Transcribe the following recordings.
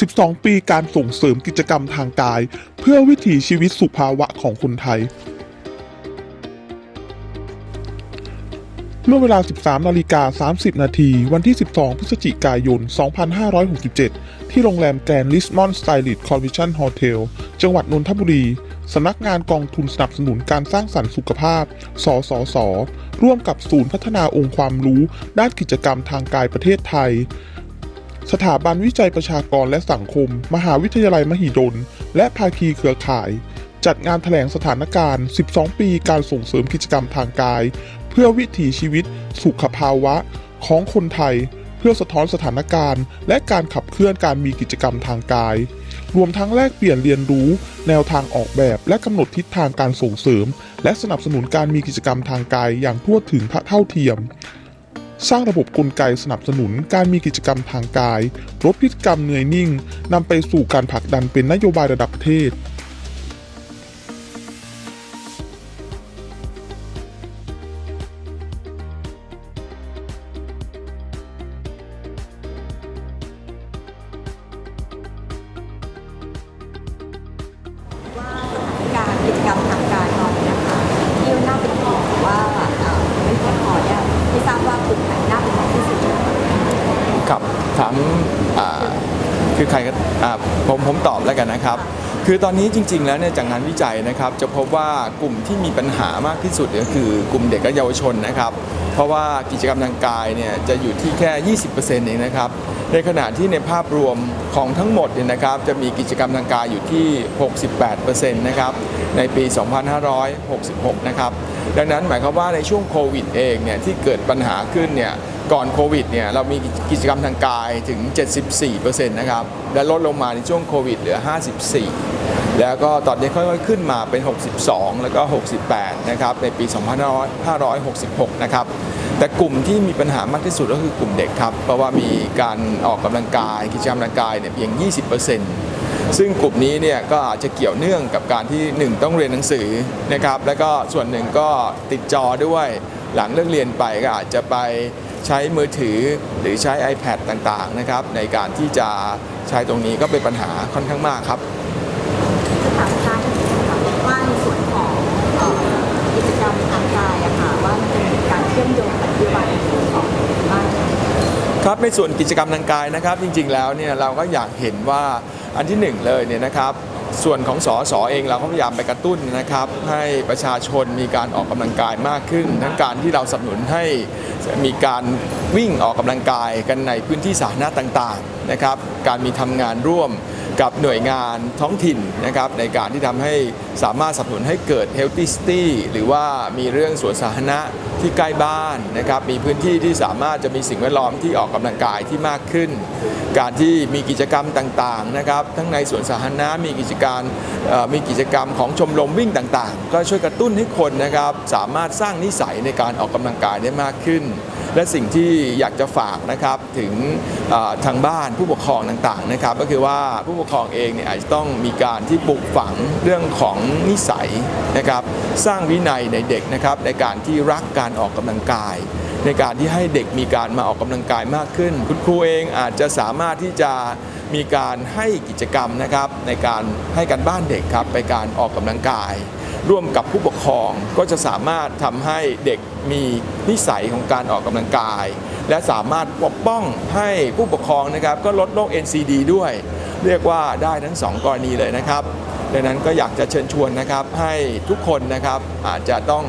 12 ปีการส่งเสริมกิจกรรมทางกาย เพื่อวิถีชีวิตสุภาวะของคนไทย เมื่อเวลา 13นาฬิกา30 นาทีวันที่ 12 พฤศจิกายน 2567 ที่โรงแรมแกรนลิสมอนสไตลิดคอนวิชั่นโฮเทล จังหวัดนนทบุรีสำนักงานกองทุนสนับสนุนการสร้างสรรค์สุขภาพ สสส ร่วมกับศูนย์พัฒนาองค์ความรู้ ด้านกิจกรรมทางกายประเทศไทย สถาบันวิจัยประชากรและสังคม มหาวิทยาลัยมหิดล และภาคีเครือข่าย จัดงานแถลงสถานการณ์ 12 ปีการส่งเสริมกิจกรรมทางกาย เพื่อวิถีชีวิต สุขภาวะ ของคนไทย เพื่อสะท้อนสถานการณ์ และการขับเคลื่อนการมีกิจกรรมทางกาย รวมทั้งแลกเปลี่ยนเรียนรู้ แนวทางออกแบบ และกำหนดทิศทางการส่งเสริม และสนับสนุนการมีกิจกรรมทางกายอย่างทั่วถึงเท่าเทียม สร้างระบบกลไกสนับสนุนการมีกิจกรรมทางกาย ลดพฤติกรรมเหนื่อยนิ่งนำไปสู่การผลักดันเป็นนโยบายระดับประเทศ ครับถามอ่าคือใครก็อ่าผมผมตอบแล้วกันนะครับ คือตอนนี้จริง ๆ แล้วเนี่ยจากงานวิจัยนะครับ จะพบว่ากลุ่มที่มีปัญหามากที่สุดก็คือกลุ่มเด็กและเยาวชนนะครับ เพราะว่ากิจกรรมทางกายเนี่ยจะอยู่ที่แค่ 20%เองนะครับ ในขณะที่ในภาพรวมของทั้งหมดเนี่ยนะครับ จะมีกิจกรรมทางกายอยู่ที่ 68%นะครับในปี 2566 นะครับ ดังนั้นหมายความว่าในช่วงโควิดเองเนี่ยที่เกิดปัญหาขึ้นเนี่ยก่อนโควิดเนี่ยเรามีกิจกรรมทางกายถึง 74%นะครับและลดลงมาในช่วงโควิดเหลือ 54 แล้วก็ตอนนี้ค่อยๆขึ้นมาเป็น 62 แล้วก็ 68 นะครับในปี 2566 นะครับแต่กลุ่มที่มีปัญหามากที่สุดก็คือกลุ่มเด็กครับ เพราะว่ามีการออกกำลังกายกิจกรรมทางกายเนี่ยเพียง 20% ซึ่งกลุ่มนี้เนี่ยก็อาจจะเกี่ยวเนื่องกับการที่ 1 ต้องเรียนหนังสือนะครับแล้วก็ส่วนหนึ่งก็ติดจอด้วยหลังเลิกเรียนไปก็อาจจะไปใช้มือถือหรือใช้ iPad ต่างๆนะครับในการที่จะใช้ตรงนี้ก็เป็นปัญหาค่อนข้างมากครับ จะถามท่านนะคะว่าในส่วนของเอ่อกิจกรรมทางกายอะค่ะว่ามันจะมีการเชื่อมโยงกับนโยบายในส่วนของบ้าง ครับในส่วนกิจกรรมทางกายนะครับ จริงๆแล้วเนี่ยเราก็อยากเห็นว่าอันที่หนึ่งเลยเนี่ยนะครับส่วนของสอสอเองเราก็พยายามไปกระตุ้นนะครับ ให้ประชาชนมีการออกกำลังกายมากขึ้น ทั้งการที่เราสนับสนุนให้มีการวิ่งออกกำลังกายกันในพื้นที่สาธารณะต่างๆนะครับ การมีทำงานร่วม กับหน่วยงานท้องถิ่นนะครับในการที่ทำให้สามารถสนับสนุนให้เกิด healthy city หรือว่ามีเรื่องสวนสาธารณะที่ใกล้บ้านนะครับมีพื้นที่ที่สามารถจะมีสิ่งแวดล้อมที่ออกกำลังกายที่มากขึ้น การที่มีกิจกรรมต่างๆนะครับทั้งในสวนสาธารณะมีกิจการมีกิจกรรมของชมรมวิ่งต่างๆ ก็ช่วยกระตุ้นให้คนนะครับสามารถสร้างนิสัยในการออกกำลังกายได้มากขึ้น และสิ่งที่อยากจะฝากนะครับถึงทางบ้านผู้ปกครองต่างๆนะครับ ก็คือว่าผู้ปกครองเองเนี่ยอาจจะต้องมีการที่ปลูกฝังเรื่องของนิสัยนะครับสร้างวินัยในเด็กนะครับในการที่รักการออกกำลังกาย ในการที่ให้เด็กมีการมาออกกำลังกายมากขึ้น คุณครูเองอาจจะสามารถที่จะมีการให้กิจกรรมนะครับในการให้การบ้านเด็กครับไปการออกกำลังกาย ร่วมกับผู้ปกครองก็จะสามารถทำให้เด็กมีนิสัยของการออกกำลังกาย และสามารถปกป้องให้ผู้ปกครองนะครับ ก็ลดโรค NCD ด้วย เรียกว่าได้ทั้งสองกรณีเลยนะครับดังนั้นก็อยากจะเชิญชวนนะครับให้ทุกคนนะครับอาจจะต้อง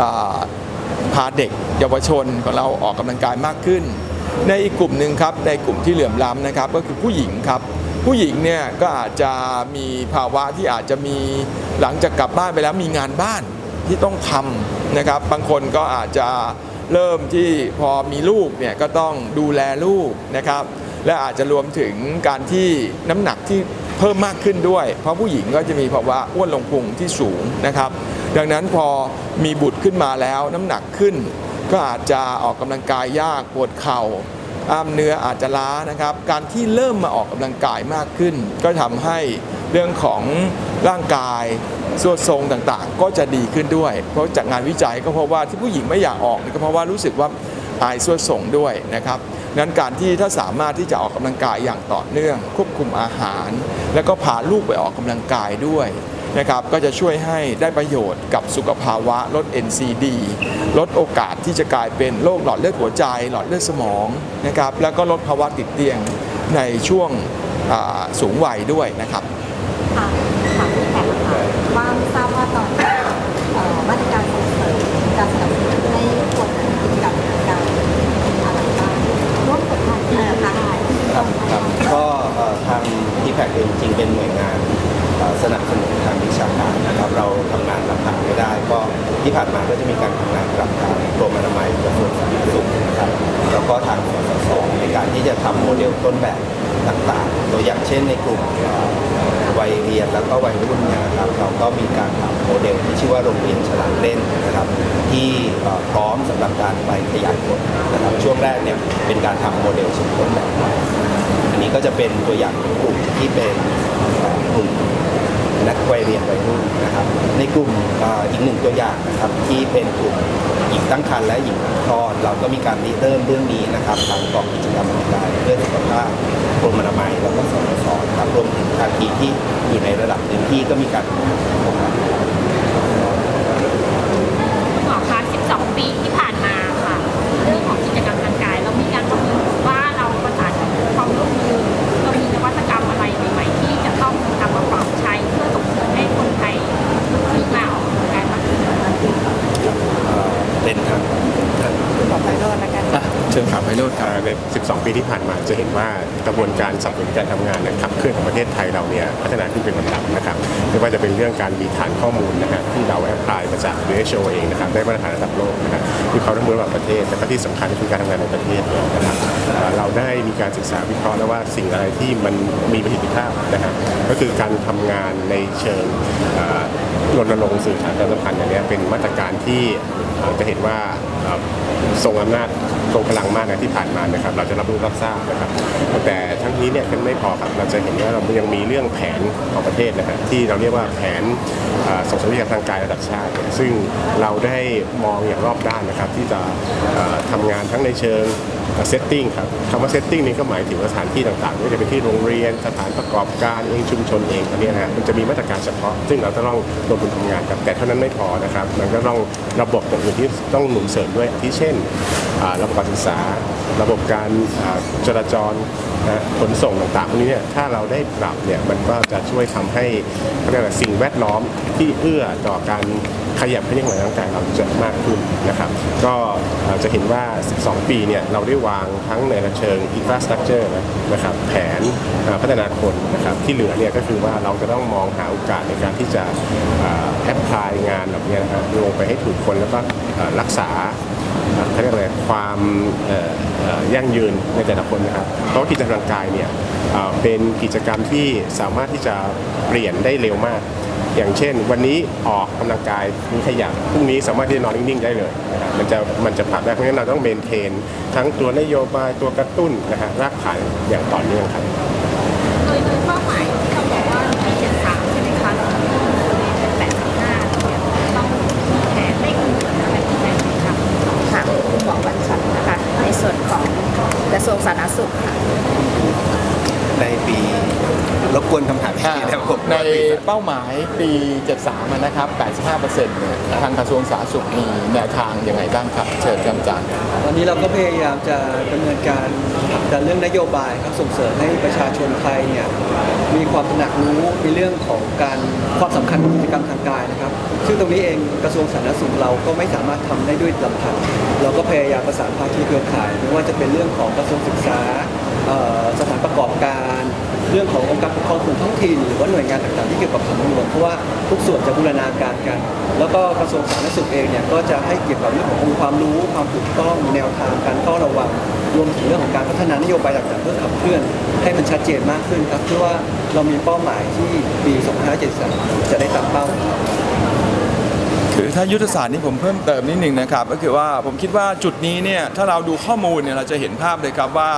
อพาเด็กเยาวชนของเราออกกำลังกายมากขึ้น ในอีกกลุ่มหนึ่งครับในกลุ่มที่เหลื่อมล้ำนะครับ ก็คือผู้หญิงครับ ผู้หญิงเนี่ยก็อาจจะมีภาวะที่อาจจะมีหลังจากกลับบ้านไปแล้วมีงานบ้านที่ต้องทำนะครับ บางคนก็อาจจะเริ่มที่พอมีลูกเนี่ยก็ต้องดูแลลูกนะครับ และอาจจะรวมถึงการที่น้ำหนักที่เพิ่มมากขึ้นด้วย เพราะผู้หญิงก็จะมีภาวะอ้วนลงพุงที่สูงนะครับ ดังนั้นพอมีบุตรขึ้นมาแล้วน้ำหนักขึ้น ก็อาจจะออกกำลังกายยากปวดเข่า กล้ามเนื้ออาจจะล้านะครับ การที่เริ่มมาออกกำลังกายมากขึ้น ก็ทำให้เรื่องของร่างกายส่วนทรงต่างๆ ก็จะดีขึ้นด้วย เพราะจากงานวิจัยก็เพราะว่าที่ผู้หญิงไม่อยากออกก็เพราะว่ารู้สึกว่าอายส่วนส่งด้วยนะครับนั้นการที่ถ้าสามารถที่จะออกกำลังกายอย่างต่อเนื่อง ควบคุมอาหาร แล้วก็พาลูกไปออกกำลังกายด้วย นะครับก็จะช่วยให้ได้ประโยชน์กับสุขภาวะลด NCD ลดโอกาสที่จะกลายเป็นโรคหลอดเลือดหัวใจ หลอดเลือดสมองนะครับแล้วก็ลดภาวะติดเตียงในช่วงอ่าสูงวัยด้วยนะครับค่ะถามพี่แขกค่ะว่าไม่ทราบว่าตอนนี้เอ่อมาตรการส่งเสริมการสนับสนุนให้คนกิจกรรมทางการเป็นอะไรบ้างร่วมกับทางเอ่อทางครับครับก็เอ่อทางที่แพกเองจริงเป็นหน่วยงานเอ่อ สนับสนุนทางวิชาการนะครับเราทำงานลำพังไม่ได้ ก็ที่ผ่านมาก็จะมีการทำงานกับทางกรมอนามัยกระทรวงสาธารณสุขนะครับแล้วก็ทางสสสในการที่จะทำโมเดลต้นแบบต่างๆ ตัวอย่างเช่นในกลุ่มวัยเรียนแล้วก็วัยรุ่นนี่ยนะครับเราก็มีการทำโมเดลที่ชื่อว่าโรงเรียนฉลาดเล่นนะครับ ที่พร้อมสำหรับการไปขยายผลนะครับช่วงแรกเนี่ยเป็นการทำโมเดลชิ้นต้นแบบ อันนี้ก็จะเป็นตัวอย่างกลุ่มที่เป็นกลุ่ม นักวัยเรียนวัยรุ่นนะครับ ในกลุ่มอ,อีกหนึ่งตัวอย่างนะครับที่เป็นกลุ่มหญิงตั้งครรภ์และหญิงคลอดเราก็มีการริเริ่มเรื่องนี้นะครับทางกองกิจกรรมออนไลน์เพื่อสุขภาพกรมอนามัยแล้วก็สสครับรวมถึงภาคีที่อยู่ในระดับพื้นที่ก็มีการ หมอคะ12 ปีที่ผ่านมาค่ะ เรื่องของกิจกรรมทางกาย เรามีการประเมินว่าเราประสานความร่วมมือเรามีนวัตกรรมอะไรใหม่ๆที่จะต้องนำมาปรับใช้เพื่อส่งเสริมให้คนไทยขึ้นมาออกกำลังกายมากขึ้น เอ่อเป็นทางทาง ต่อไปรอดแล้วกัน อะเชิญครับไพโรธครับ อ่าใน 12 ปีที่ผ่านมาจะเห็นว่าก ระบวนการสับสนุนการทำงานและขับเคลื่อนของประเทศไทยเราเนี่ยพัฒนาขึ้นเป็นลำดับนะครับไม่ว่าจะเป็นเรื่องการมีฐานข้อมูลนะฮะที่เราแอพพลายมาจาก WHO เองนะครับได้มาตรฐานระดับโลกนะครับที่เขาทั้งหมดระหว่างประเทศและก็ที่สำคัญคือการทำงานในประเทศนะครับเราได้มีการศึกษาวิเคราะห์แล้วว่าสิ่งอะไรที่มันมีประสิทธิภาพนะครับก็คือการทำงานในเชิง รณรงค์สื่อสารประชาสัมพันธ์อย่างนี้เป็นมาตรการที่จะเห็นว่าทรงอำนาจทรงพลังมากนะที่ผ่านมานะครับ เราจะรับรู้รับทราบนะครับ แต่ทั้งนี้เนี่ยยังไม่พอครับเราจะเห็นว่าเรายังมีเรื่องแผนของประเทศนะครับที่เราเรียกว่าแผนส่งเสริมวิชาทางกายระดับชาติ ซึ่งเราได้มองอย่างรอบด้านนะครับ ที่จะเอ่อทำงานทั้งในเชิง เซตติ้งครับคำว่าเซตติ้งนี้ก็หมายถึงสถานที่ต่างๆไม่ว่าจะเป็นที่โรงเรียนสถานประกอบการเองชุมชนเองอันเนี้ยนะฮะมันจะมีมาตรการเฉพาะ ซึ่งเราจะต้องลงทุนทำงานครับแต่เท่านั้นไม่พอนะครับมันก็ต้องระบบอย่างอื่นที่ต้องหนุนเสริมด้วยที่เช่นระบบการศึกษา ระบบการจราจรขนส่งต่างๆพวกนี้เนี่ยถ้าเราได้ปรับเนี่ยมันก็จะช่วยทำให้เรียกว่าสิ่งแวดล้อมที่เอื้อต่อการขยับให้เรื่องของร่างกายเราจะมากขึ้นนะครับ ก็จะเห็นว่า 12 ปีเนี่ยเราได้วางทั้งในเชิง infrastructure นะนะครับแผนพัฒนาคนนะครับที่เหลือเนี่ยก็คือว่าเราจะต้องมองหาโอกาสในการที่จะแอพพลายงานแบบนี้นะครับลงไปให้ถูกคนแล้วก็รักษาเขาเรียกอะไรความยั่งยืนในแต่ละคนนะครับ เพราะว่ากิจกรรมกายเนี่ยเป็นกิจกรรมที่สามารถที่จะเปลี่ยนได้เร็วมาก อย่างเช่น วันนี้ออกกำลังกายมีขยับพรุ่งนี้สามารถที่จะนอนนิ่งๆได้เลยนะครับมันจะมันจะปรับได้เพราะฉะนั้นเราต้องเมนเทน ทั้งตัวนโยบายตัวกระตุ้นนะฮะรากฐานอย่างต่อเนื่องครับโดยโดยเป้าหมายที่เราบอกว่าปี73ใช่ไหมคะเราเป็น85เนี่ยต้องมีแผนได้กำหนดอะไรยังไงไหมคะค่ะคุณหมอบัญชันนะคะในส่วนของกระทรวงสาธารณสุขค่ะในปีรบก วนคำถามที่นะครับผมในเป้าหมายปี 73อะนะครับ 85%เนี่ยทางกระทรวงสาธารณสุขมีแนวทางยังไงบ้างครับ เชิญครับอาจารย์วันนี้เราก็พยายามจะดำเนินการแต่เรื่องนโยบายครับส่งเสริมให้ประชาชนไทยเนี่ยมีความตระหนักรู้ในเรื่องของการความสำคัญของกิจกรรมทางกายนะครับ ซึ่งตรงนี้เองกระทรวงสาธารณสุขเราก็ไม่สามารถทำได้ด้วยลำพังเราก็ พยายามประสานภาคีเครือข่าย ไม่ว่าจะเป็นเรื่องของกระทรวงศึกษาสถานประกอบการ เรื่องขององค์การปกครองส่วนท้องถิ่นหรือว่าหน่วยงานต่างๆที่เกี่ยวกับสำรวจเพราะว่าทุกส่วนจะบูรณาการกัน แล้วก็กระทรวงสาธารณสุขเองเนี่ยก็จะให้เกี่ยวกับเรื่องขององค์ความรู้ ความถูกต้องแนวทางการเฝ้าระวังรวมถึงเรื่องของการพัฒนานโยบายต่างๆเพื่อขับเคลื่อนให้มันชัดเจนมากขึ้นครับเพื่อว่าเรามีเป้าหมายที่ปี 2573 จะได้ตามเป้า คือถ้ายุทธศาสตร์นี้ผมเพิ่มเติมนิดหนึ่งนะครับ ก็คือว่าผมคิดว่าจุดนี้เนี่ยถ้าเราดูข้อมูลเนี่ยเราจะเห็นภาพเลยครับว่า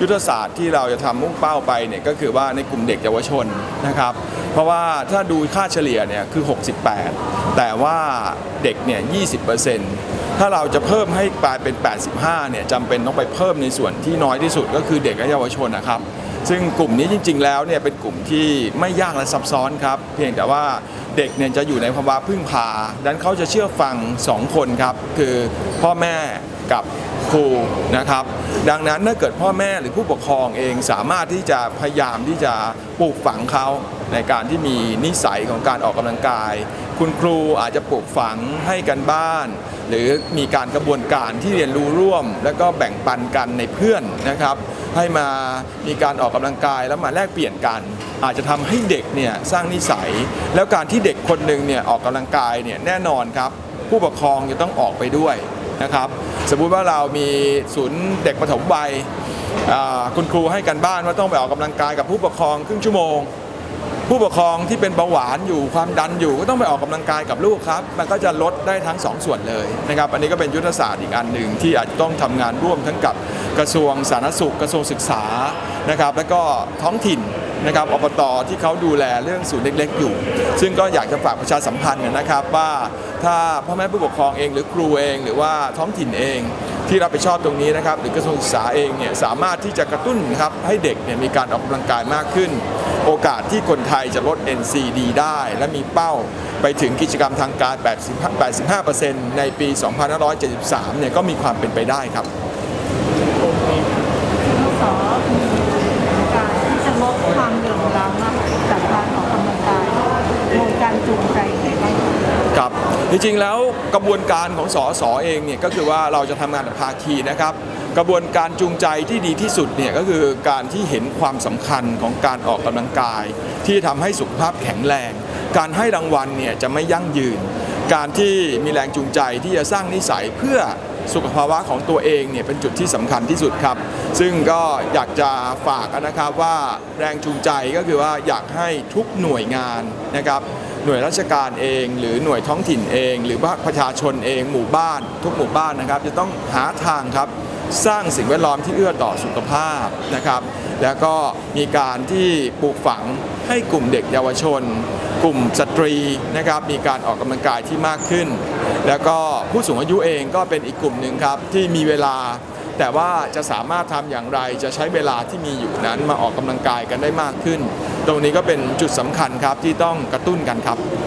ยุทธศาสตร์ที่เราจะทำมุ่งเป้าไปเนี่ยก็คือว่าในกลุ่มเด็กเยาวชนนะครับ เพราะว่าถ้าดูค่าเฉลี่ยเนี่ยคือ 68 แต่ว่าเด็กเนี่ย 20 ถ้าเราจะเพิ่มให้กลายเป็น 85 เนี่ยจำเป็นต้องไปเพิ่มในส่วนที่น้อยที่สุดก็คือเด็กและเยาวชนนะครับ ซึ่งกลุ่มนี้จริง ๆ แล้วเนี่ยเป็นกลุ่มที่ไม่ยากและซับซ้อนครับ เพียงแต่ว่า เด็กเนี่ยจะอยู่ในภาวะพึ่งพาดังนั้นเขาจะเชื่อฟัง 2 คนครับ คือพ่อแม่กับครูนะครับ ดังนั้นถ้าเกิดพ่อแม่หรือผู้ปกครองเองสามารถที่จะพยายามที่จะปลูกฝังเขาในการที่มีนิสัยของการออกกำลังกาย คุณครูอาจจะปลูกฝังให้กันบ้าน หรือมีการกระบวนการที่เรียนรู้ร่วม แล้วก็แบ่งปันกันในเพื่อนนะครับ ให้มามีการออกกำลังกายแล้วมาแลกเปลี่ยนกัน อาจจะทำให้เด็กเนี่ยสร้างนิสัย แล้วการที่เด็กคนหนึ่งเนี่ยออกกำลังกายเนี่ยแน่นอนครับ ผู้ปกครองจะต้องออกไปด้วยนะครับ สมมุติว่าเรามีศูนย์เด็กปฐมวัยคุณครูให้กันบ้านว่าต้องไปออกกำลังกายกับผู้ปกครองครึ่งชั่วโมง ผู้ปกครองที่เป็นเบาหวานอยู่ความดันอยู่ก็ต้องไปออกกำลังกายกับลูกครับ มันก็จะลดได้ทั้งสองส่วนเลยนะครับอันนี้ก็เป็นยุทธศาสตร์อีกอันหนึ่งที่อาจจะต้องทำงานร่วมทั้งกับกระทรวงสาธารณสุข กระทรวงศึกษานะครับแล้วก็ท้องถิ่น นะครับอบตที่เขาดูแลเรื่องศูนย์เล็ก ๆ อยู่ ซึ่งก็อยากจะฝากประชาสัมพันธ์นะครับว่าถ้าพ่อแม่ผู้ปกครองเอง หรือครูเองหรือว่าท้องถิ่นเองที่รับผิดชอบตรงนี้นะครับ หรือกระทรวงศึกษาเองเนี่ยสามารถที่จะกระตุ้นครับให้เด็กเนี่ยมีการออกกำลังกายมากขึ้น โอกาสที่คนไทยจะลด NCD ได้ และมีเป้าไปถึงกิจกรรมทางการ 85%ในปี 2573 เนี่ยก็มีความเป็นไปได้ครับ สอมีการที่จะลด ความเหลื่อมล้ำจากการออกกำลังกายโดยการจูงใจยังไงบ้างคะครับจริงๆแล้วกระบวนการของสอสอเองเนี่ยก็คือว่าเราจะทำงานกับภาคีนะครับ กระบวนการจูงใจที่ดีที่สุดเนี่ยก็คือการที่เห็นความสำคัญของการออกกำลังกาย ที่ทำให้สุขภาพแข็งแรง การให้รางวัลเนี่ยจะไม่ยั่งยืน การที่มีแรงจูงใจที่จะสร้างนิสัยเพื่อ สุขภาวะของตัวเองเนี่ยเป็นจุดที่สำคัญที่สุดครับ ซึ่งก็อยากจะฝากนะครับว่าแรงจูงใจก็คือว่าอยากให้ทุกหน่วยงานนะครับหน่วยราชการเอง หรือหน่วยท้องถิ่นเอง หรือว่าประชาชนเองหมู่บ้าน ทุกหมู่บ้านนะครับ จะต้องหาทางครับสร้างสิ่งแวดล้อมที่เอื้อต่อสุขภาพนะครับ แล้วก็มีการที่ปลูกฝัง ให้กลุ่มเด็กเยาวชน กลุ่มสตรีนะครับมีการออกกำลังกายที่มากขึ้น แล้วก็ผู้สูงอายุเองก็เป็นอีกกลุ่มหนึ่งครับที่มีเวลา แต่ว่าจะสามารถทำอย่างไรจะใช้เวลาที่มีอยู่นั้นมาออกกำลังกายกันได้มากขึ้น ตรงนี้ก็เป็นจุดสำคัญครับที่ต้องกระตุ้นกันครับโอเคครับ